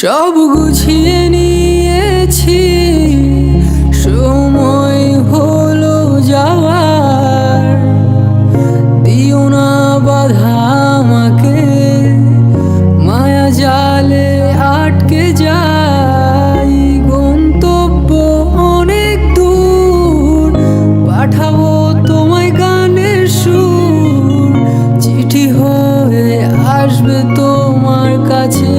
সব গুছিয়ে নিয়েছি। সময় হলো যাওয়ার। দিও না বাধা আমাকে, মায়া জালে আটকে যাই। গন্তব্য অনেক দূর, পাঠাবো তোমায় গানের সুর। চিঠি হয়ে আসবে তোমার কাছে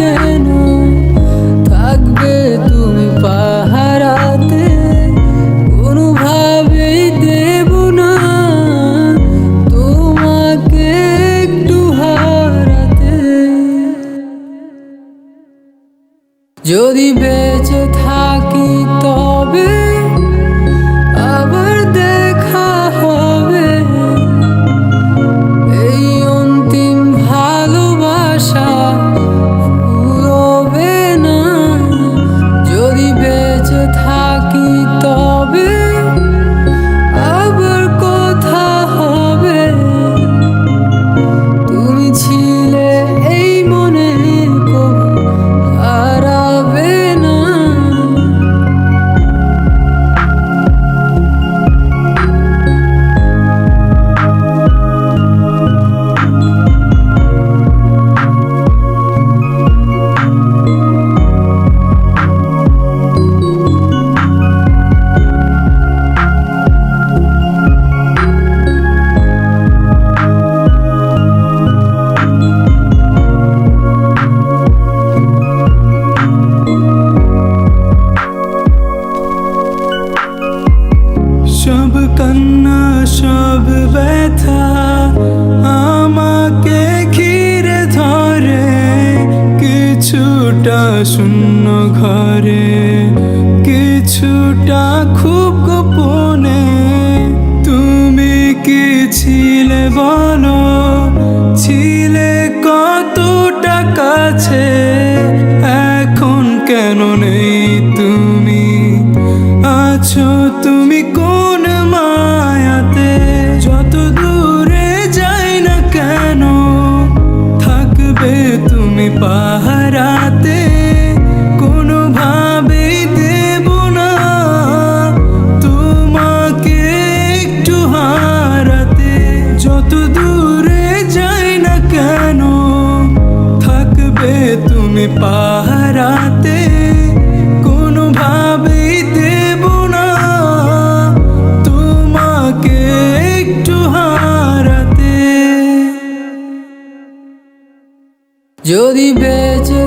কেন? থাকবে তুমি পাহারাতে কোনোভাবেই দেব না। তোমাকে একটু হারাতে। যদি বেঁচে থাকি তবে শূন্য ঘরে কিছুটা খুব গোপনে তুমি কি ছিলে বলো? ছিলে কতটা কাছে? এখন কেন নেই তুমি? আছো তুমি কোন মায়াতে? যত দূরে যাই না কেন, থাকবে তুমি পাহারাতে? তুমি পাহারাতে কোনোভাবেই দেব না। তোমাকে একটু হারাতে। যদি বেঁচে